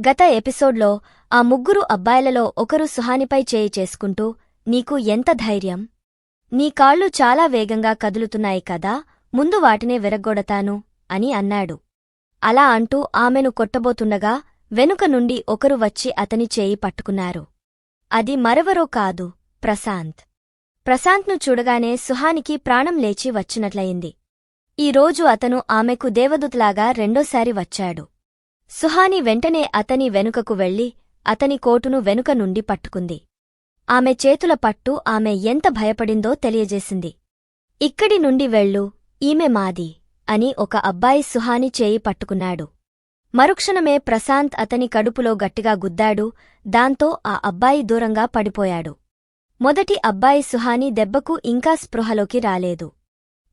గత ఎపిసోడ్లో ఆ ముగ్గురు అబ్బాయిలలో ఒకరు సుహానిపై చేయి చేసుకుంటూ నీకు ఎంత ధైర్యం? నీ కాళ్ళు చాలా వేగంగా కదులుతున్నాయి కదా ముందు వాటినే విరగ్గొడతాను అని అన్నాడు. అలా అంటూ ఆమెను కొట్టబోతుండగా వెనుక నుండి ఒకరు వచ్చి అతని చేయి పట్టుకున్నారు. అది మరెవరో కాదు ప్రశాంత్. ప్రశాంత్ను చూడగానే సుహానికి ప్రాణం లేచి వచ్చినట్లయింది. ఈరోజు అతను ఆమెకు దేవదూతలాగా రెండోసారి వచ్చాడు. సుహాని వెంటనే అతని వెనుకకు వెళ్ళి అతని కోటును వెనుక నుండి పట్టుకుంది. ఆమె చేతుల పట్టు ఆమె ఎంత భయపడిందో తెలియజేసింది. ఇక్కడి నుండి వెళ్ళు ఈమె మాది అని ఒక అబ్బాయి సుహాని చేయి పట్టుకున్నాడు. మరుక్షణమే ప్రశాంత్ అతని కడుపులో గట్టిగా గుద్దాడు దాంతో ఆ అబ్బాయి దూరంగా పడిపోయాడు. మొదటి అబ్బాయి సుహాని దెబ్బకు ఇంకా స్పృహలోకి రాలేదు.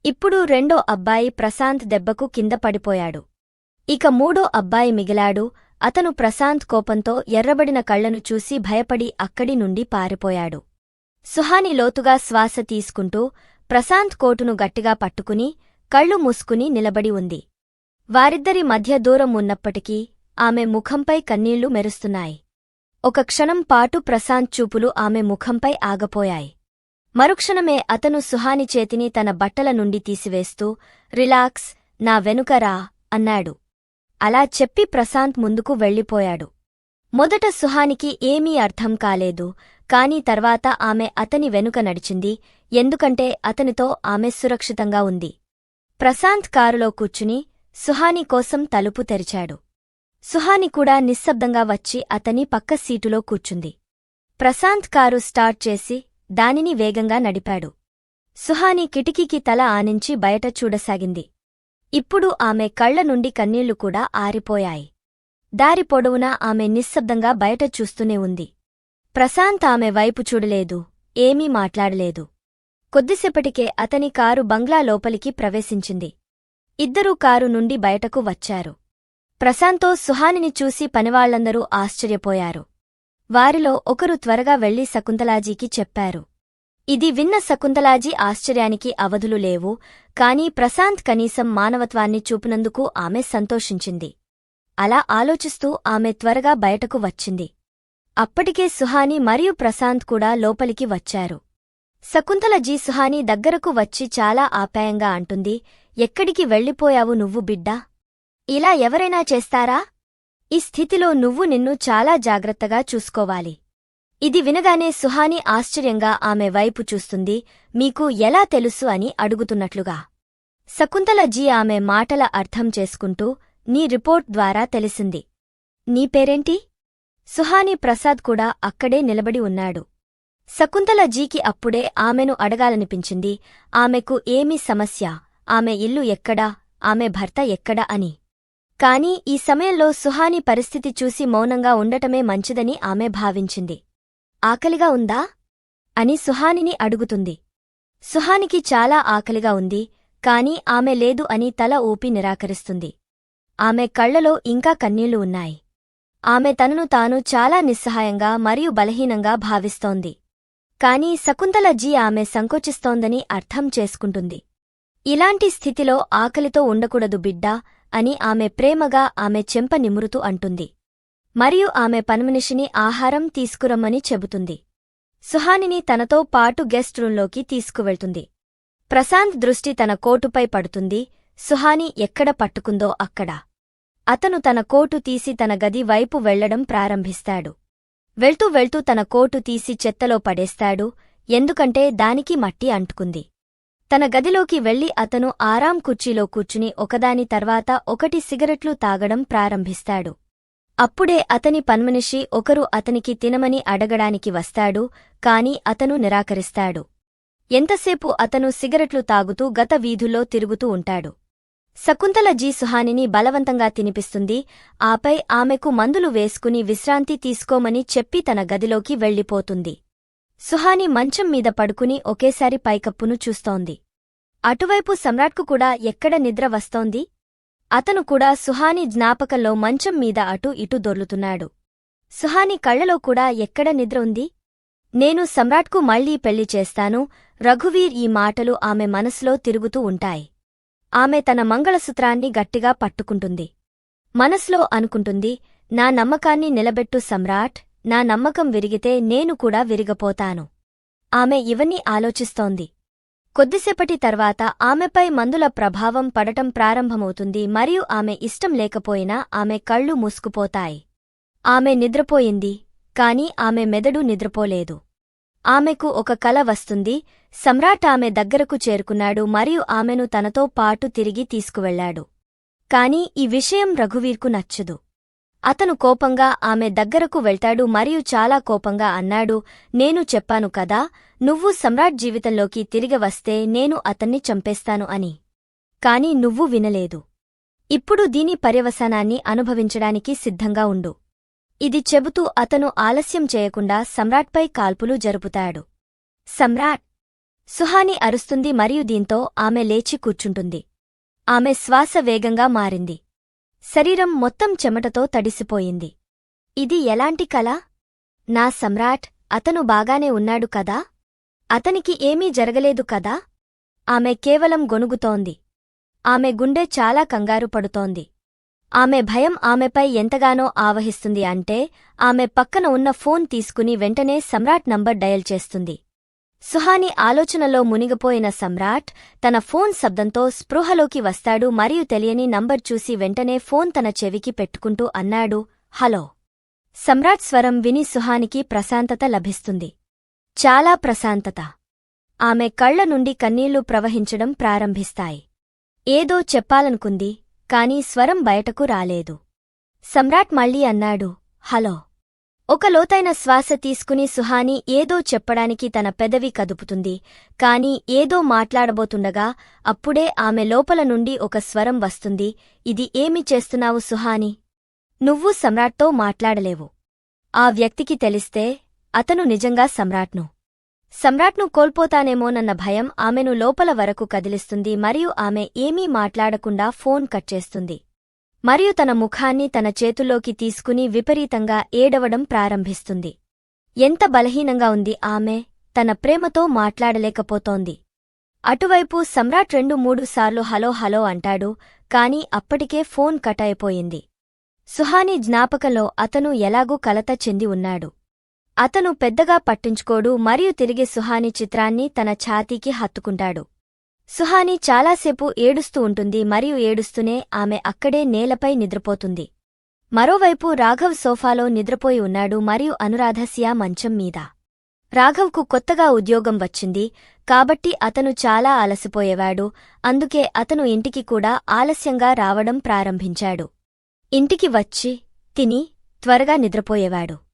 ఇప్పుడు రెండో అబ్బాయి ప్రశాంత్ దెబ్బకు కింద పడిపోయాడు. ఇక మూడో అబ్బాయి మిగిలాడు. అతను ప్రశాంత్ కోపంతో ఎర్రబడిన కళ్ళను చూసి భయపడి అక్కడి నుండి పారిపోయాడు. సుహాని లోతుగా శ్వాస తీసుకుంటూ ప్రశాంత్ కోటును గట్టిగా పట్టుకుని కళ్ళు మూసుకుని నిలబడి ఉంది. వారిద్దరి మధ్య దూరం ఉన్నప్పటికీ ఆమె ముఖంపై కన్నీళ్ళు మెరుస్తున్నాయి. ఒక క్షణం పాటు ప్రశాంత్ చూపులు ఆమె ముఖంపై ఆగపోయాయి. మరుక్షణమే అతను సుహాని చేతిని తన బట్టల నుండి తీసివేస్తూ రిలాక్స్ నా వెనుకరా అన్నాడు. అలా చెప్పి ప్రశాంత్ ముందుకు వెళ్ళిపోయాడు. మొదట సుహానికి ఏమీ అర్థం కాలేదు కాని తర్వాత ఆమె అతని వెనుక నడిచింది ఎందుకంటే అతనితో ఆమె సురక్షితంగా ఉంది. ప్రశాంత్ కారులో కూర్చుని సుహాని కోసం తలుపు తెరిచాడు. సుహాని కూడా నిశ్శబ్దంగా వచ్చి అతని పక్క సీటులో కూర్చుంది. ప్రశాంత్ కారు స్టార్ట్ చేసి దానిని వేగంగా నడిపాడు. సుహాని కిటికీకి తల ఆనించి బయట చూడసాగింది. ఇప్పుడు ఆమె కళ్ళ నుండి కన్నీళ్ళు కూడా ఆరిపోయాయి. దారి పొడవునా ఆమె నిశ్శబ్దంగా బయట చూస్తూనే ఉంది. ప్రశాంత్ ఆమె వైపు చూడలేదు ఏమీ మాట్లాడలేదు. కొద్దిసేపటికే అతని కారు బంగ్లా లోపలికి ప్రవేశించింది. ఇద్దరూ కారు నుండి బయటకు వచ్చారు. ప్రశాంత్తో సుహానిని చూసి పనివాళ్ళందరూ ఆశ్చర్యపోయారు. వారిలో ఒకరు త్వరగా వెళ్ళి శకుంతలాజీకి చెప్పారు. ఇది విన్న శకుంతలాజీ ఆశ్చర్యానికి అవధులు లేవు కాని ప్రశాంత్ కనీసం మానవత్వాన్ని చూపినందుకు ఆమె సంతోషించింది. అలా ఆలోచిస్తూ ఆమె త్వరగా బయటకు వచ్చింది. అప్పటికే సుహాని మరియు ప్రశాంత్ కూడా లోపలికి వచ్చారు. శకుంతలజీ సుహాని దగ్గరకు వచ్చి చాలా ఆప్యాయంగా అంటుంది ఎక్కడికి వెళ్ళిపోయావు నువ్వు బిడ్డా? ఇలా ఎవరైనా చేస్తారా? ఈ స్థితిలో నువ్వు నిన్ను చాలా జాగ్రత్తగా చూసుకోవాలి. ఇది వినగానే సుహాని ఆశ్చర్యంగా ఆమె వైపు చూస్తుంది. మీకు ఎలా తెలుసు అని అడుగుతున్నట్లుగా. శకుంతలజీ ఆమె మాటల అర్థం చేసుకుంటూ నీ రిపోర్ట్ ద్వారా తెలిసింది. నీ పేరేంటి? సుహాని ప్రసాద్ కూడా అక్కడే నిలబడి ఉన్నాడు. శకుంతలజీకి అప్పుడే ఆమెను అడగాలనిపించింది. ఆమెకు ఏమి సమస్య? ఆమె ఇల్లు ఎక్కడా? ఆమె భర్త ఎక్కడా అని. కాని ఈ సమయంలో సుహాని పరిస్థితి చూసి మౌనంగా ఉండటమే మంచిదని ఆమె భావించింది. ఆకలిగా ఉందా? అని సుహానిని అడుగుతుంది. సుహానికి చాలా ఆకలిగా ఉంది కాని ఆమె లేదు అని తల ఊపి నిరాకరిస్తుంది. ఆమె కళ్ళలో ఇంకా కన్నీళ్ళు ఉన్నాయి. ఆమె తనను తాను చాలా నిస్సహాయంగా మరియు బలహీనంగా భావిస్తోంది. కాని శకుంతల జీ ఆమె సంకోచిస్తోందని అర్థం చేసుకుంటుంది. ఇలాంటి స్థితిలో ఆకలితో ఉండకూడదు బిడ్డా అని ఆమె ప్రేమగా ఆమె చెంప నిమురుతూ అంటుంది. మరియు ఆమె పనిమనిషిని ఆహారం తీసుకురమ్మని చెబుతుంది. సుహానిని తనతో పాటు గెస్ట్ రూంలోకి తీసుకువెళ్తుంది. ప్రశాంత్ దృష్టి తన కోటుపై పడుతుంది. సుహాని ఎక్కడ పట్టుకుందో అక్కడ. అతను తన కోటు తీసి తన గది వైపు వెళ్ళడం ప్రారంభిస్తాడు. వెళ్తూ వెళ్తూ తన కోటు తీసి చెత్తలో పడేస్తాడు. ఎందుకంటే దానికి మట్టి అంటుకుంది. తన గదిలోకి వెళ్ళి అతను ఆరాం కుర్చీలో కూర్చుని ఒకదాని తర్వాత ఒకటి సిగరెట్లు తాగడం ప్రారంభిస్తాడు. అప్పుడే అతని పన్మనిషి ఒకరు అతనికి తినమని అడగడానికి వస్తాడు కాని అతను నిరాకరిస్తాడు. ఎంతసేపు అతను సిగరెట్లు తాగుతూ గత వీధుల్లో తిరుగుతూ ఉంటాడు. శకుంతల జీ సుహానిని బలవంతంగా తినిపిస్తుంది ఆపై ఆమెకు మందులు వేసుకుని విశ్రాంతి తీసుకోమని చెప్పి తన గదిలోకి వెళ్ళిపోతుంది. సుహాని మంచం మీద పడుకుని ఒకేసారి పైకప్పును చూస్తోంది. అటువైపు సమ్రాట్కు కూడా ఎక్కడ నిద్ర వస్తోంది? అతను కూడా సుహాని జ్ఞాపకంలో మంచం మీద అటు ఇటు దొర్లుతున్నాడు. సుహాని కళ్ళలో కూడా ఎక్కడ నిద్ర ఉంది? నేను సమ్రాట్కు మళ్ళీ పెళ్ళి చేస్తాను రఘువీర్ ఈ మాటలు ఆమె మనసులో తిరుగుతూ ఉంటాయి. ఆమె తన మంగళసూత్రాన్ని గట్టిగా పట్టుకుంటుంది. మనసులో అనుకుంటుంది నా నమ్మకాన్ని నిలబెట్టు సమ్రాట్ నా నమ్మకం విరిగితే నేను కూడా విరిగపోతాను. ఆమె ఇవన్నీ ఆలోచిస్తోంది. కొద్దిసేపటి తర్వాత ఆమెపై మందుల ప్రభావం పడటం ప్రారంభమవుతుంది మరియు ఆమె ఇష్టం లేకపోయినా ఆమె కళ్ళు మూసుకుపోతాయి. ఆమె నిద్రపోయింది కాని ఆమె మెదడు నిద్రపోలేదు. ఆమెకు ఒక కల వస్తుంది సమ్రాట్ ఆమె దగ్గరకు చేరుకున్నాడు మరియు ఆమెను తనతో పాటు తిరిగి తీసుకువెళ్ళాడు కాని ఈ విషయం రఘువీర్కు నచ్చదు. అతను కోపంగా ఆమె దగ్గరకు వెళ్తాడు మరియు చాలా కోపంగా అన్నాడు నేను చెప్పాను కదా నువ్వు సమ్రాట్ జీవితంలోకి తిరిగి వస్తే నేను అతన్ని చంపేస్తాను అని. కాని నువ్వు వినలేదు. ఇప్పుడు దీని పర్యవసానాన్ని అనుభవించడానికి సిద్ధంగా ఉండు. ఇది చెబుతూ అతను ఆలస్యం చేయకుండా సమ్రాట్పై కాల్పులు జరుపుతాడు. సమ్రాట్! సుహాని అరుస్తుంది మరియు దీంతో ఆమె లేచి కూర్చుంటుంది. ఆమె శ్వాస వేగంగా మారింది. శరీరం మొత్తం చెమటతో తడిసిపోయింది. ఇది ఎలాంటి కల? నా సమ్రాట్ అతను బాగానే ఉన్నాడు కదా? అతనికి ఏమీ జరగలేదు కదా? ఆమె కేవలం గొనుగుతోంది ఆమె గుండె చాలా కంగారు పడుతోంది. ఆమె భయం ఆమెపై ఎంతగానో ఆవహిస్తుంది అంటే ఆమె పక్కన ఉన్న ఫోన్ తీసుకుని వెంటనే సమ్రాట్ నంబర్ డయల్ చేస్తుంది. సుహాని ఆలోచనలో మునిగిపోయిన సమ్రాట్ తన ఫోన్ శబ్దంతో స్పృహలోకి వస్తాడు మరియు తెలియని నంబర్ చూసి వెంటనే ఫోన్ తన చెవికి పెట్టుకుంటూ అన్నాడు హలో. సమ్రాట్ స్వరం విని సుహానికి ప్రశాంతత లభిస్తుంది. చాలా ప్రశాంతత. ఆమె కళ్ళ నుండి కన్నీళ్ళు ప్రవహించడం ప్రారంభిస్తాయి. ఏదో చెప్పాలనుకుంది కాని స్వరం బయటకు రాలేదు. సమ్రాట్ మళ్ళీ అన్నాడు హలో. ఒక లోతైన శ్వాస తీసుకుని సుహాని ఏదో చెప్పడానికి తన పెదవి కదుపుతుంది కాని ఏదో మాట్లాడబోతుండగా అప్పుడే ఆమె లోపల నుండి ఒక స్వరం వస్తుంది ఇది ఏమి చేస్తున్నావు సుహాని? నువ్వు సమ్రాట్తో మాట్లాడలేవు. ఆ వ్యక్తికి తెలిస్తే అతను నిజంగా సమ్రాట్ను. సమ్రాట్ను కోల్పోతానేమోనన్న భయం ఆమెను లోపల వరకు కదిలిస్తుంది మరియు ఆమె ఏమీ మాట్లాడకుండా ఫోన్ కట్ చేస్తుంది. మరియు తన ముఖాన్ని తన చేతుల్లోకి తీసుకుని విపరీతంగా ఏడవడం ప్రారంభిస్తుంది. ఎంత బలహీనంగా ఉంది ఆమె తన ప్రేమతో మాట్లాడలేకపోతోంది. అటువైపు సమ్రాట్ రెండు మూడు సార్లు హలో హలో అంటాడు కాని అప్పటికే ఫోన్ కట్ అయిపోయింది. సుహాని జ్ఞాపకంలో అతను ఎలాగూ కలత చెంది ఉన్నాడు. అతను పెద్దగా పట్టించుకోడు మరియు తిరిగి సుహాని చిత్రాన్ని తన ఛాతీకి హత్తుకుంటాడు. సుహాని చాలాసేపు ఏడుస్తూ ఉంటుంది మరియు ఏడుస్తూనే ఆమె అక్కడే నేలపై నిద్రపోతుంది. మరోవైపు రాఘవ్ సోఫాలో నిద్రపోయి ఉన్నాడు మరియు అనురాధసియా మంచం మీద. రాఘవ్కు కొత్తగా ఉద్యోగం వచ్చింది కాబట్టి అతను చాలా అలసిపోయేవాడు అందుకే అతను ఇంటికి కూడా ఆలస్యంగా రావడం ప్రారంభించాడు. ఇంటికి వచ్చి తిని త్వరగా నిద్రపోయేవాడు.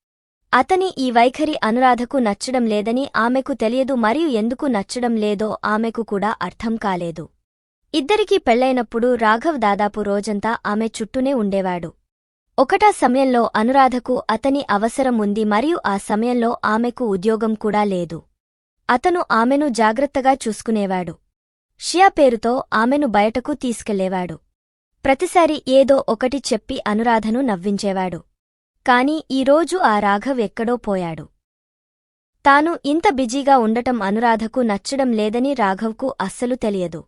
అతని ఈ వైఖరి అనురాధకు నచ్చడం లేదని ఆమెకు తెలియదు మరియు ఎందుకు నచ్చడం లేదో ఆమెకు కూడా అర్థం కాలేదు. ఇద్దరికీ పెళ్ళైనప్పుడు రాఘవ్ దాదాపు రోజంతా ఆమె చుట్టూనే ఉండేవాడు. ఒకటా సమయంలో అనురాధకు అతని అవసరం ఉంది మరియు ఆ సమయంలో ఆమెకు ఉద్యోగం కూడా లేదు. అతను ఆమెను జాగ్రత్తగా చూసుకునేవాడు. షియా పేరుతో ఆమెను బయటకు తీసుకెళ్ళేవాడు. ప్రతిసారి ఏదో ఒకటి చెప్పి అనురాధను నవ్వించేవాడు. కాని ఈరోజు ఆ రాఘవ్ ఎక్కడో పోయాడు. తాను ఇంత బిజీగా ఉండటం అనురాధకు నచ్చడం లేదని రాఘవ్కు అస్సలు తెలియదు.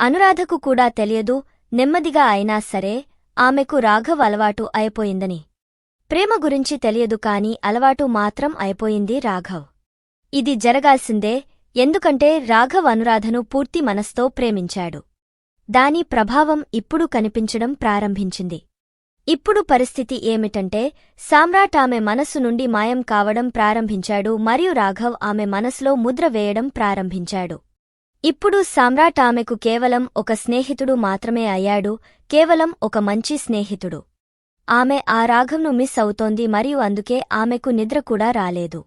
అనురాధకు కూడా తెలియదు నెమ్మదిగా అయినా సరే ఆమెకు రాఘవ్ అలవాటు అయిపోయిందని. ప్రేమ గురించి తెలియదు కాని అలవాటు మాత్రం అయిపోయింది రాఘవ్. ఇది జరగాల్సిందే ఎందుకంటే రాఘవ్ అనురాధను పూర్తి మనస్తో ప్రేమించాడు. దాని ప్రభావం ఇప్పుడు కనిపించడం ప్రారంభించింది. ఇప్పుడు పరిస్థితి ఏమిటంటే సామ్రాట్ ఆమె మనస్సు నుండి మాయం కావడం ప్రారంభించాడు మరియు రాఘవ్ ఆమె మనసులో ముద్ర వేయడం ప్రారంభించాడు. ఇప్పుడు సామ్రాట్ ఆమెకు కేవలం ఒక స్నేహితుడు మాత్రమే అయ్యాడు కేవలం ఒక మంచి స్నేహితుడు. ఆమె ఆ రాఘవ్ను మిస్ అవుతోంది మరియు అందుకే ఆమెకు నిద్ర కూడా రాలేదు.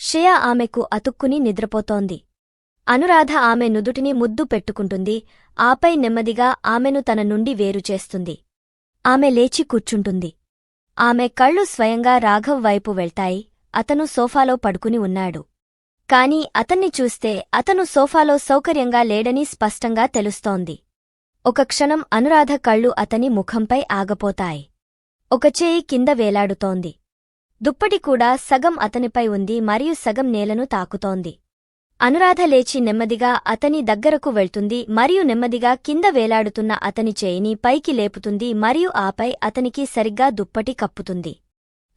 షయా ఆమెకు అతుక్కుని నిద్రపోతోంది. అనురాధ ఆమె నుదుటిని ముద్దు పెట్టుకుంటుంది ఆపై నెమ్మదిగా ఆమెను తన నుండి వేరుచేస్తుంది ఆమె లేచి కూర్చుంటుంది. ఆమె కళ్ళు స్వయంగా రాఘవ్ వైపు వెళ్తాయి. అతను సోఫాలో పడుకుని ఉన్నాడు. కాని అతన్ని చూస్తే అతను సోఫాలో సౌకర్యంగా లేడని స్పష్టంగా తెలుస్తోంది. ఒక క్షణం అనురాధ కళ్ళు అతని ముఖంపై ఆగపోతాయి. ఒక చేయి కింద వేలాడుతోంది. దుప్పటి కూడా సగం అతనిపై ఉంది మరియు సగం నేలను తాకుతోంది. అనురాధ లేచి నెమ్మదిగా అతని దగ్గరకు వెళ్తుంది మరియు నెమ్మదిగా కింద వేలాడుతున్న అతని చేయిని పైకి లేపుతుంది మరియు ఆపై అతనికి సరిగ్గా దుప్పటి కప్పుతుంది.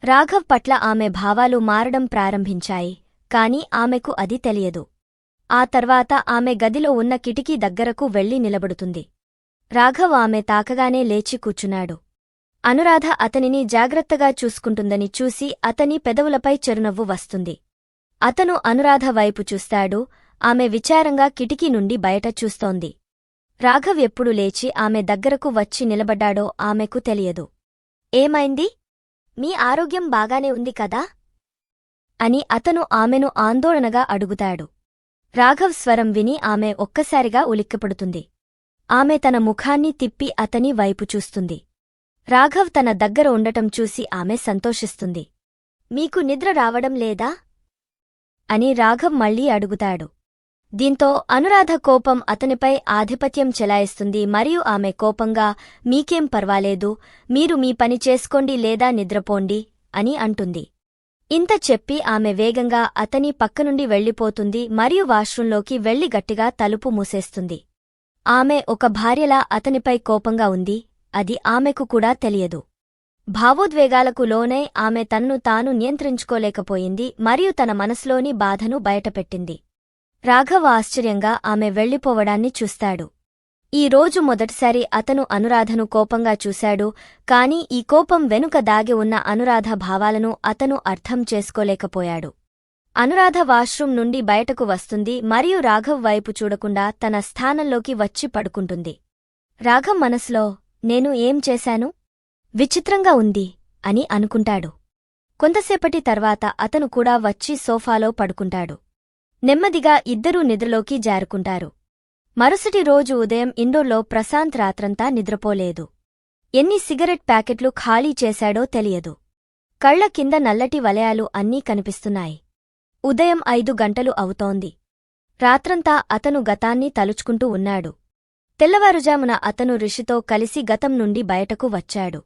రాఘవ్ పట్ల ఆమె భావాలు మారడం ప్రారంభించాయి కాని ఆమెకు అది తెలియదు. ఆ తర్వాత ఆమె గదిలో ఉన్న కిటికీ దగ్గరకు వెళ్ళి నిలబడుతుంది. రాఘవ్ ఆమె తాకగానే లేచి కూచున్నాడు అనురాధ అతనిని జాగ్రత్తగా చూసుకుంటుందని చూసి అతని పెదవులపై చెరునవ్వు వస్తుంది. అతను అనురాధ వైపు చూస్తాడు. ఆమె విచారంగా కిటికీ నుండి బయట చూస్తోంది. రాఘవ్ ఎప్పుడు లేచి ఆమె దగ్గరకు వచ్చి నిలబడ్డాడో ఆమెకు తెలియదు. ఏమైంది? మీ ఆరోగ్యం బాగానే ఉంది కదా? అని అతను ఆమెను ఆందోళనగా అడుగుతాడు. రాఘవ్ స్వరం విని ఆమె ఒక్కసారిగా ఉలిక్కిపడుతుంది. ఆమె తన ముఖాన్ని తిప్పి అతని వైపు చూస్తుంది. రాఘవ్ తన దగ్గర ఉండటం చూసి ఆమె సంతోషిస్తుంది. మీకు నిద్ర రావడం లేదా? అని రాఘవ్ మళ్ళీ అడుగుతాడు. దీంతో అనురాధ కోపం అతనిపై ఆధిపత్యం చెలాయిస్తుంది మరియు ఆమె కోపంగా మీకేం పర్వాలేదు మీరు మీ పని చేసుకోండి లేదా నిద్రపోండి అని అంటుంది. ఇంత చెప్పి ఆమె వేగంగా అతని పక్కనుండి వెళ్ళిపోతుంది మరియు వాష్రూంలోకి వెళ్ళి గట్టిగా తలుపు మూసేస్తుంది. ఆమె ఒక భార్యలా అతనిపై కోపంగా ఉంది అది ఆమెకు కూడా తెలియదు. భావోద్వేగాలకు లోనై ఆమె తన్ను తాను నియంత్రించుకోలేకపోయింది మరియు తన మనసులోని బాధను బయటపెట్టింది. రాఘవ ఆశ్చర్యంగా ఆమె వెళ్ళిపోవడాన్ని చూస్తాడు. ఈ రోజు మొదటిసారి అతను అనురాధను కోపంగా చూశాడు కాని ఈ కోపం వెనుక దాగి ఉన్న అనురాధ భావాలను అతను అర్థం చేసుకోలేకపోయాడు. అనురాధ వాష్రూం నుండి బయటకు వస్తుంది మరియు రాఘవ్ వైపు చూడకుండా తన స్థానంలోకి వచ్చి పడుకుంటుంది. రాఘవ్ మనసులో నేను ఏం చేశాను? విచిత్రంగా ఉంది అని అనుకుంటాడు. కొంతసేపటి తర్వాత అతను కూడా వచ్చి సోఫాలో పడుకుంటాడు. నెమ్మదిగా ఇద్దరూ నిద్రలోకి జారుకుంటారు. మరుసటి రోజు ఉదయం ఇండోర్లో ప్రశాంత్ రాత్రంతా నిద్రపోలేదు. ఎన్ని సిగరెట్ ప్యాకెట్లు ఖాళీ చేశాడో తెలియదు. కళ్ళ కింద నల్లటి వలయాలు అన్నీ కనిపిస్తున్నాయి. ఉదయం ఐదు గంటలు అవుతోంది. రాత్రంతా అతను గతాన్ని తలుచుకుంటూ ఉన్నాడు. తెల్లవారుజామున అతను ఋషితో కలిసి గతం నుండి బయటకు వచ్చాడు.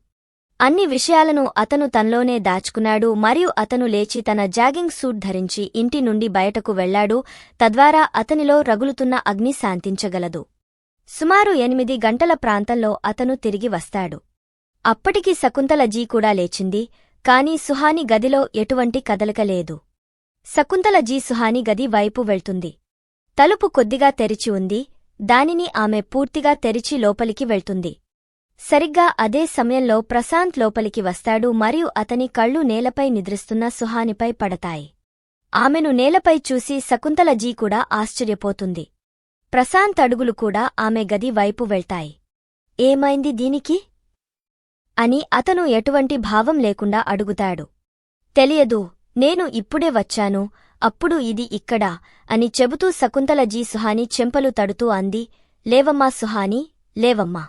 అన్ని విషయాలను అతను తనలోనే దాచుకున్నాడు మరియు అతను లేచి తన జాగింగ్ సూట్ ధరించి ఇంటి నుండి బయటకు వెళ్ళాడు తద్వారా అతనిలో రగులుతున్న అగ్ని శాంతించగలదు. సుమారు ఎనిమిది గంటల ప్రాంతంలో అతను తిరిగి వస్తాడు. అప్పటికి శకుంతల జీ కూడా లేచింది కాని సుహాని గదిలో ఎటువంటి కదలిక లేదు. శకుంతల జీ సుహాని గది వైపు వెళ్తుంది. తలుపు కొద్దిగా తెరిచి ఉంది దానిని ఆమె పూర్తిగా తెరిచి లోపలికి వెళ్తుంది. సరిగ్గా అదే సమయంలో ప్రశాంత్ లోపలికి వస్తాడు మరియు అతని కళ్ళు నేలపై నిద్రిస్తున్న సుహానిపై పడతాయి. ఆమెను నేలపై చూసి శకుంతలజీ కూడా ఆశ్చర్యపోతుంది. ప్రశాంత్ అడుగులు కూడా ఆమె గది వైపు వెళ్తాయి. ఏమైంది దీనికి? అని అతను ఎటువంటి భావం లేకుండా అడుగుతాడు. తెలియదు నేను ఇప్పుడే వచ్చాను అప్పుడు ఇది ఇక్కడా అని చెబుతూ శకుంతలజీ సుహాని చెంపలు తడుతూ అంది లేవమ్మా సుహాని లేవమ్మా.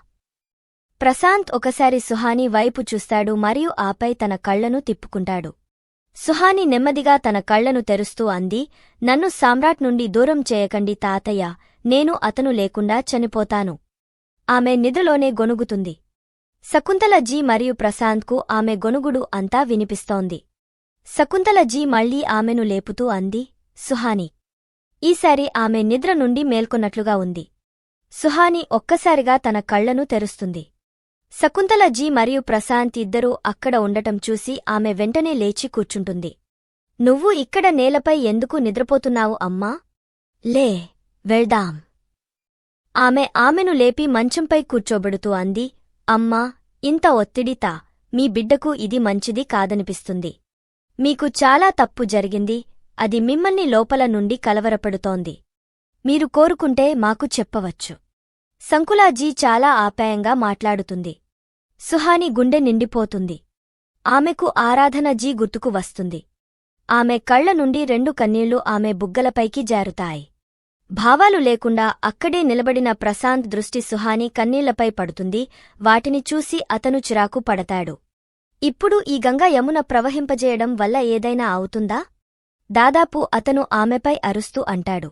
ప్రశాంత్ ఒకసారి సుహాని వైపు చూస్తాడు మరియు ఆపై తన కళ్ళను తిప్పుకుంటాడు. సుహాని నెమ్మదిగా తన కళ్ళను తెరుస్తూ అంది నన్ను సామ్రాట్ నుండి దూరం చేయకండి తాతయ్య నేను అతను లేకుండా చనిపోతాను. ఆమె నిధులోనే గొనుగుతుంది శకుంతలజీ మరియు ప్రశాంత్కు ఆమె గొనుగుడు అంతా వినిపిస్తోంది. శకుంతలజీ మళ్ళీ ఆమెను లేపుతూ అంది సుహాని ఈసారి ఆమె నిద్ర నుండి మేల్కొన్నట్లుగా ఉంది. సుహాని ఒక్కసారిగా తన కళ్ళను తెరుస్తుంది. శకుంతల జీ మరియు ప్రశాంత్ ఇద్దరూ అక్కడ ఉండటం చూసి ఆమె వెంటనే లేచి కూర్చుంటుంది. నువ్వు ఇక్కడ నేలపై ఎందుకు నిద్రపోతున్నావు అమ్మా? లే వెళ్దాం ఆమె ఆమెను లేపి మంచంపై కూర్చోబెడుతూ అంది అమ్మా ఇంత ఒత్తిడితా మీ బిడ్డకు ఇది మంచిది కాదనిపిస్తుంది. మీకు చాలా తప్పు జరిగింది అది మిమ్మల్ని లోపల నుండి కలవరపడుతోంది. మీరు కోరుకుంటే మాకు చెప్పవచ్చు. సంకులాజీ చాలా ఆప్యాయంగా మాట్లాడుతుంది. సుహాని గుండె నిండిపోతుంది. ఆమెకు ఆరాధనజీ గుర్తుకు వస్తుంది. ఆమె కళ్ళ నుండి రెండు కన్నీళ్ళు ఆమె బుగ్గలపైకి జారుతాయి. భావాలు లేకుండా అక్కడే నిలబడిన ప్రశాంత్ దృష్టి సుహాని కన్నీళ్ళపై పడుతుంది. వాటిని చూసి అతను చిరాకు పడతాడు. ఇప్పుడు ఈ గంగ యమున ప్రవహింపజేయడం వల్ల ఏదైనా అవుతుందా? దాదాపు అతను ఆమెపై అరుస్తూ అంటాడు.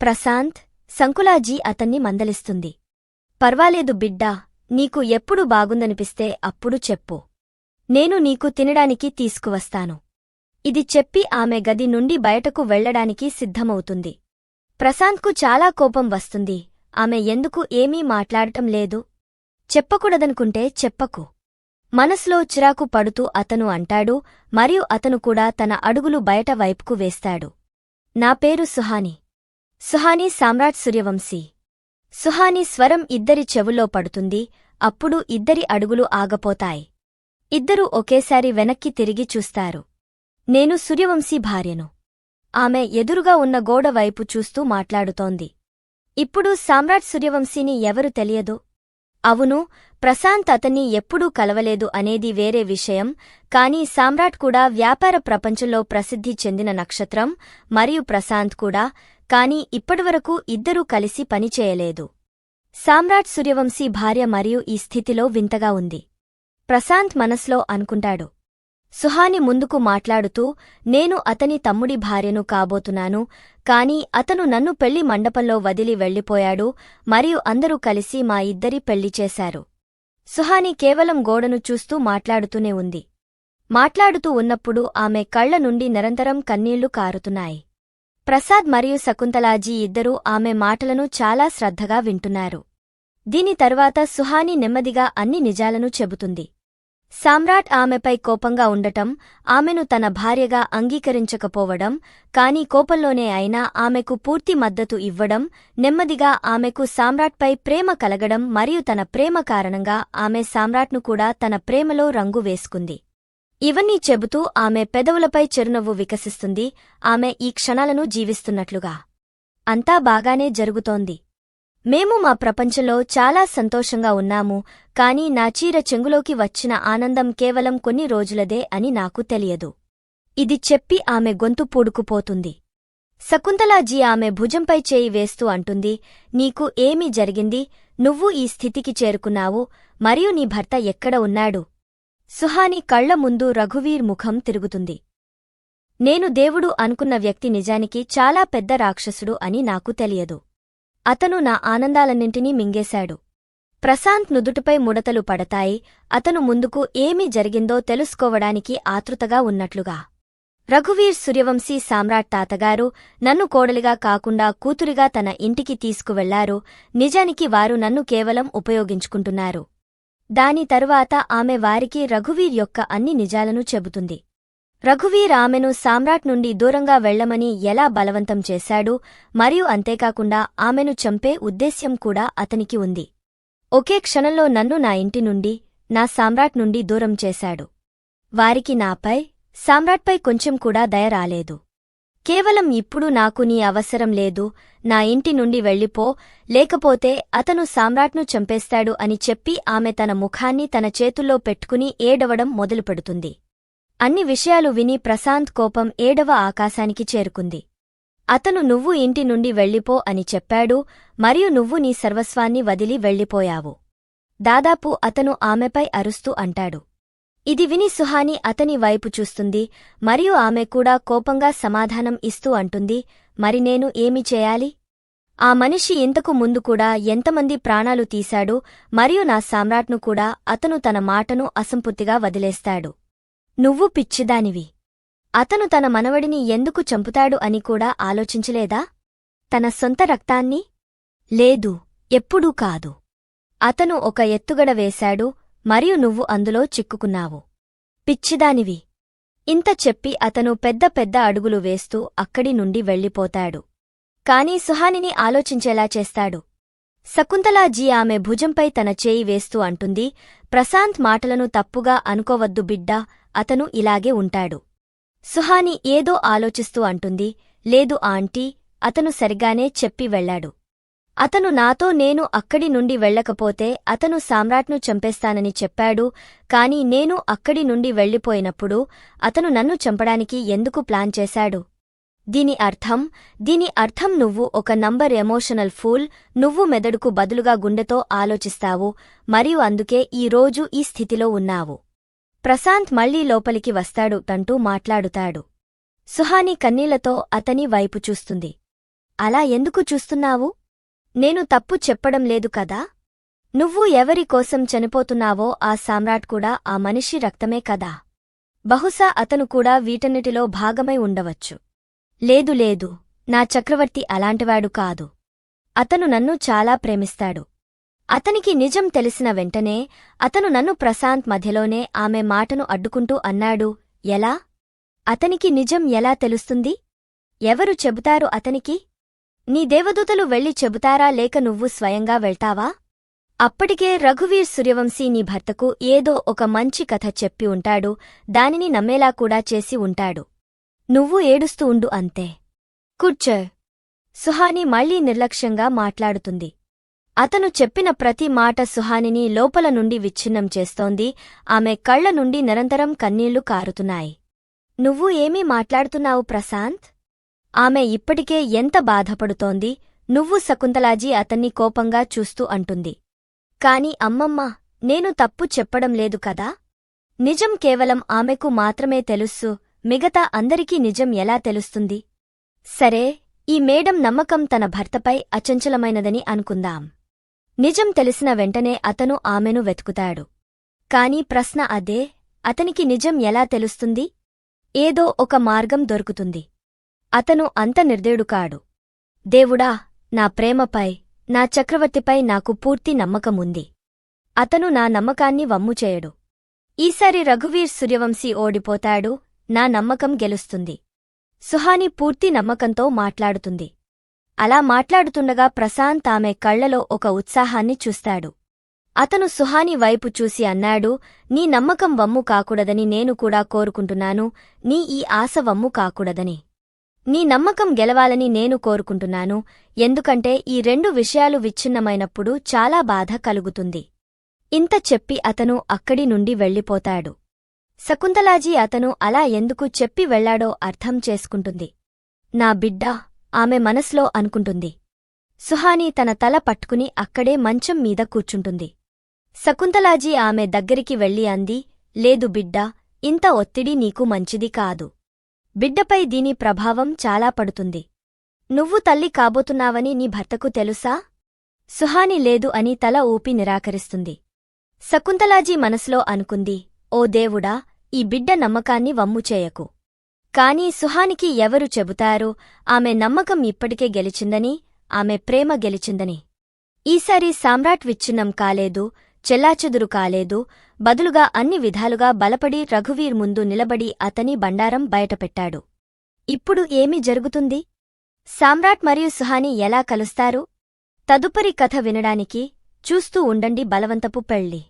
ప్రశాంత్? సంకులాజీ అతన్ని మందలిస్తుంది. పర్వాలేదు బిడ్డా నీకు ఎప్పుడు బాగుందనిపిస్తే అప్పుడు చెప్పు. నేను నీకు తినడానికి తీసుకువస్తాను. ఇది చెప్పి ఆమె గది నుండి బయటకు వెళ్ళడానికి సిద్ధమవుతుంది. ప్రశాంత్కు చాలా కోపం వస్తుంది. ఆమె ఎందుకు ఏమీ మాట్లాడటం లేదు? చెప్పకూడదనుకుంటే చెప్పకు. మనసులో చిరాకు పడుతూ అతను అంటాడు మరియు అతను కూడా తన అడుగులు బయట వైపుకు వేస్తాడు. నా పేరు సుహాని. సుహానీ సామ్రాట్ సూర్యవంశీ. సుహానీ స్వరం ఇద్దరి చెవుల్లో పడుతుంది అప్పుడు ఇద్దరి అడుగులు ఆగపోతాయి. ఇద్దరూ ఒకేసారి వెనక్కి తిరిగి చూస్తారు. నేను సూర్యవంశీ భార్యను. ఆమె ఎదురుగా ఉన్న గోడ వైపు చూస్తూ మాట్లాడుతోంది. ఇప్పుడు సామ్రాట్ సూర్యవంశీని ఎవరు తెలియదు? అవును ప్రశాంత్ అతన్ని ఎప్పుడూ కలవలేదు అనేది వేరే విషయం కానీ సామ్రాట్ కూడా వ్యాపార ప్రపంచంలో ప్రసిద్ధి చెందిన నక్షత్రం మరియు ప్రశాంత్ కూడా కాని ఇప్పటివరకు ఇద్దరూ కలిసి పనిచేయలేదు సామ్రాట్ సూర్యవంశీ భార్య మరియు ఈ స్థితిలో వింతగా ఉంది. ప్రశాంత్ మనస్లో అనుకుంటాడు. సుహాని ముందుకు మాట్లాడుతూ నేను అతని తమ్ముడి భార్యను కాబోతున్నాను కాని అతను నన్ను పెళ్ళి మండపంలో వదిలి వెళ్ళిపోయాడు మరియు అందరూ కలిసి మా ఇద్దరి పెళ్ళి చేశారు సుహాని కేవలం గోడను చూస్తూ మాట్లాడుతూనే ఉంది. మాట్లాడుతూ ఉన్నప్పుడు ఆమె కళ్ళ నుండి నిరంతరం కన్నీళ్ళు కారుతున్నాయి. ప్రసాద్ మరియు శకుంతలాజీ ఇద్దరూ ఆమె మాటలను చాలా శ్రద్ధగా వింటున్నారు. దీని తర్వాత సుహాని నెమ్మదిగా అన్ని నిజాలను చెబుతుంది. సామ్రాట్ ఆమెపై కోపంగా ఉండటం ఆమెను తన భార్యగా అంగీకరించకపోవడం కాని కోపంలోనే అయినా ఆమెకు పూర్తి మద్దతు ఇవ్వడం నెమ్మదిగా ఆమెకు సామ్రాట్పై ప్రేమ కలగడం మరియు తన ప్రేమ కారణంగా ఆమె సామ్రాట్ను కూడా తన ప్రేమలో రంగు వేసుకుంది. ఇవన్నీ చెబుతూ ఆమె పెదవులపై చిరునవ్వు వికసిస్తుంది ఆమె ఈ క్షణాలను జీవిస్తున్నట్లుగా. అంతా బాగానే జరుగుతోంది. మేము మా ప్రపంచంలో చాలా సంతోషంగా ఉన్నాము కాని నా చీర చెంగులోకి వచ్చిన ఆనందం కేవలం కొన్ని రోజులదే అని నాకు తెలియదు. ఇది చెప్పి ఆమె గొంతు పూడుకుపోతుంది. శకుంతలాజీ ఆమె భుజంపై చేయి వేస్తూ అంటుంది నీకు ఏమి జరిగింది? నువ్వు ఈ స్థితికి చేరుకున్నావు మరియు నీ భర్త ఎక్కడ ఉన్నాడు? సుహాని కళ్ళ ముందు రఘువీర్ ముఖం తిరుగుతుంది. నేను దేవుడు అనుకున్న వ్యక్తి నిజానికి చాలా పెద్ద రాక్షసుడు అని నాకు తెలియదు. అతను నా ఆనందాలన్నింటినీ మింగేశాడు. ప్రశాంత్ నుదుటిపై ముడతలు పడతాయి అతను ముందుకు ఏమీ జరిగిందో తెలుసుకోవడానికి ఆతృతగా ఉన్నట్లుగా. రఘువీర్ సూర్యవంశీ సామ్రాట్ తాతగారు నన్ను కోడలిగా కాకుండా కూతురిగా తన ఇంటికి తీసుకువెళ్ళారు నిజానికి వారు నన్ను కేవలం ఉపయోగించుకుంటున్నారు. దాని తరువాత ఆమె వారికి రఘువీర్ యొక్క అన్ని నిజాలను చెబుతుంది. రఘువీర్ ఆమెను సామ్రాట్ నుండి దూరంగా వెళ్ళమని ఎలా బలవంతం చేశాడు మరియు అంతేకాకుండా ఆమెను చంపే ఉద్దేశ్యం కూడా అతనికి ఉంది. ఒకే క్షణంలో నన్ను నా ఇంటి నుండి నా సామ్రాట్ నుండి దూరం చేశాడు. వారికి నాపై సామ్రాట్పై కొంచెం కూడా దయ రాలేదు. కేవలం ఇప్పుడు నాకు నీ అవసరం లేదు. నా ఇంటి నుండి వెళ్ళిపో. లేకపోతే అతను సామ్రాట్ను చంపేస్తాడు అని చెప్పి ఆమె తన ముఖాన్ని తన చేతుల్లో పెట్టుకుని ఏడవడం మొదలుపెడుతుంది. అన్ని విషయాలు విని ప్రశాంత్ కోపం ఏడవ ఆకాశానికి చేరుకుంది. అతను నువ్వు ఇంటి నుండి వెళ్ళిపో అని చెప్పాడు. మరియు నువ్వు నీ సర్వస్వాన్ని వదిలి వెళ్ళిపోయావు. దాదాపు అతను ఆమెపై అరుస్తూ అంటాడు. ఇది విని సుహాని అతని వైపు చూస్తుంది మరియు ఆమె కూడా కోపంగా సమాధానం ఇస్తూ అంటుంది మరి నేను ఏమి చేయాలి? ఆ మనిషి ఇంతకు ముందు కూడా ఎంతమంది ప్రాణాలు తీశాడు మరియు నా సామ్రాట్ను కూడా అతను తన మాటను అసంపూర్తిగా వదిలేస్తాడు. నువ్వు పిచ్చిదానివి. అతను తన మనవడిని ఎందుకు చంపుతాడు అని కూడా ఆలోచించలేదా? తన సొంత రక్తాన్ని? లేదు ఎప్పుడూ కాదు. అతను ఒక ఎత్తుగడ వేశాడు మరియు నువ్వు అందులో చిక్కుకున్నావు. పిచ్చిదానివి. ఇంత చెప్పి అతను పెద్ద పెద్ద అడుగులు వేస్తూ అక్కడి నుండి వెళ్ళిపోతాడు. కాని సుహానిని ఆలోచించేలా చేస్తాడు. శకుంతలాజీ ఆమె భుజంపై తన చేయి వేస్తూ అంటుంది ప్రశాంత్ మాటలను తప్పుగా అనుకోవద్దు బిడ్డా అతను ఇలాగే ఉంటాడు. సుహాని ఏదో ఆలోచిస్తూ అంటుంది లేదు ఆంటీ అతను సరిగానే చెప్పి వెళ్ళాడు అతను నాతో నేను అక్కడి నుండి వెళ్ళకపోతే అతను సామ్రాట్ను చంపేస్తానని చెప్పాడు కాని నేను అక్కడి నుండి వెళ్ళిపోయినప్పుడు అతను నన్ను చంపడానికి ఎందుకు ప్లాన్ చేశాడు? దీని అర్థం దీని అర్థం నువ్వు ఒక నంబర్ ఎమోషనల్ ఫూల్ నువ్వు మెదడుకు బదులుగా గుండెతో ఆలోచిస్తావు మరియు అందుకే ఈ రోజు ఈ స్థితిలో ఉన్నావు. ప్రశాంత్ మళ్ళీ లోపలికి వస్తాడు తంటూ మాట్లాడుతాడు. సుహాని కన్నీళ్ళతో అతని వైపు చూస్తుంది. అలా ఎందుకు చూస్తున్నావు? నేను తప్పు చెప్పడం లేదు కదా? నువ్వు ఎవరి కోసం చనిపోతున్నావో ఆ సామ్రాట్ కూడా ఆ మనిషి రక్తమే కదా? బహుశా అతను కూడా వీటన్నిటిలో భాగమై ఉండవచ్చు. లేదు లేదు నా చక్రవర్తి అలాంటివాడు కాదు. అతను నన్ను చాలా ప్రేమిస్తాడు. అతనికి నిజం తెలిసిన వెంటనే అతను నన్ను ప్రశాంత్ మధ్యలోనే ఆమె మాటను అడ్డుకుంటూ అన్నాడు ఎలా? అతనికి నిజం ఎలా తెలుస్తుంది? ఎవరు చెబుతారు అతనికి? నీ దేవదూతలు వెళ్ళి చెబుతారా లేక నువ్వు స్వయంగా వెళ్తావా? అప్పటికే రఘువీర్ సూర్యవంశీ నీ భర్తకు ఏదో ఒక మంచి కథ చెప్పి ఉంటాడు దానిని నమ్మేలా కూడా చేసి ఉంటాడు. నువ్వు ఏడుస్తూ ఉండు అంతే. కుర్చర్ సుహాని మళ్ళీ నిర్లక్ష్యంగా మాట్లాడుతుంది. అతను చెప్పిన ప్రతి మాట సుహానిని లోపల నుండి విచ్ఛిన్నం చేస్తోంది ఆమె కళ్ళ నుండి నిరంతరం కన్నీళ్ళు కారుతున్నాయి. నువ్వు ఏమీ మాట్లాడుతున్నావు ప్రశాంత్? ఆమె ఇప్పటికే ఎంత బాధపడుతోంది? నువ్వు శకుంతలాజీ అతన్ని కోపంగా చూస్తూ అంటుంది. కాని అమ్మమ్మ నేను తప్పు చెప్పడం లేదు కదా? నిజం కేవలం ఆమెకు మాత్రమే తెలుస్సు మిగతా అందరికీ నిజం ఎలా తెలుస్తుంది? సరే ఈ మేడం నమ్మకం తన భర్తపై అచంచలమైనదని అనుకుందాం. నిజం తెలిసిన వెంటనే అతను ఆమెను వెతుకుతాడు. కాని ప్రశ్న అదే అతనికి నిజం ఎలా తెలుస్తుంది? ఏదో ఒక మార్గం దొరుకుతుంది. అతను అంత నిర్దేడు కాడు. దేవుడా నా ప్రేమపై నా చక్రవర్తిపై నాకు పూర్తి నమ్మకముంది. అతను నా నమ్మకాన్ని వమ్ముచేయడు ఈసారి రఘువీర్ సూర్యవంశీ ఓడిపోతాడు నా నమ్మకం గెలుస్తుంది. సుహాని పూర్తి నమ్మకంతో మాట్లాడుతుంది. అలా మాట్లాడుతుండగా ప్రశాంత్ ఆమె కళ్ళలో ఒక ఉత్సాహాన్ని చూస్తాడు. అతను సుహాని వైపు చూసి అన్నాడు నీ నమ్మకం వమ్ము కాకూడదని నేను కూడా కోరుకుంటున్నాను నీ ఈ ఆశ వమ్ము కాకూడదని. నీ నమ్మకం గెలవాలని నేను కోరుకుంటున్నాను. ఎందుకంటే ఈ రెండు విషయాలు విచ్ఛిన్నమైనప్పుడు చాలా బాధ కలుగుతుంది. ఇంత చెప్పి అతను అక్కడి నుండి వెళ్ళిపోతాడు. శకుంతలాజీ అతను అలా ఎందుకు చెప్పి వెళ్ళాడో అర్థం చేసుకుంటుంది. నా బిడ్డ ఆమె మనసులో అనుకుంటుంది. సుహాని తన తల పట్టుకుని అక్కడే మంచం మీద కూర్చుంటుంది. శకుంతలాజీ ఆమె దగ్గరికి వెళ్ళి అంది లేదు బిడ్డా ఇంత ఒత్తిడి నీకు మంచిది కాదు. బిడ్డపై దీని ప్రభావం చాలా పడుతుంది. నువ్వు తల్లి కాబోతున్నావని నీ భర్తకు తెలుసా? సుహాని లేదు అని తల ఊపి నిరాకరిస్తుంది. శకుంతలాజీ మనసులో అనుకుంది ఓ దేవుడా ఈ బిడ్డ నమ్మకాన్ని వమ్ముచేయకు కాని సుహానికి ఎవరు చెబుతారో ఆమె నమ్మకం ఇప్పటికే గెలిచిందని ఆమె ప్రేమ గెలిచిందని. ఈసారి సామ్రాట్ విచ్ఛిన్నం కాలేదు చెల్లాచెదురు కాలేదు. బదులుగా అన్ని విధాలుగా బలపడి రఘువీర్ ముందు నిలబడి అతని బండారం బయటపెట్టాడు. ఇప్పుడు ఏమి జరుగుతుంది? సామ్రాట్ మరియు సుహాని ఎలా కలుస్తారు? తదుపరి కథ వినడానికి చూస్తూ ఉండండి బలవంతపు పెళ్ళి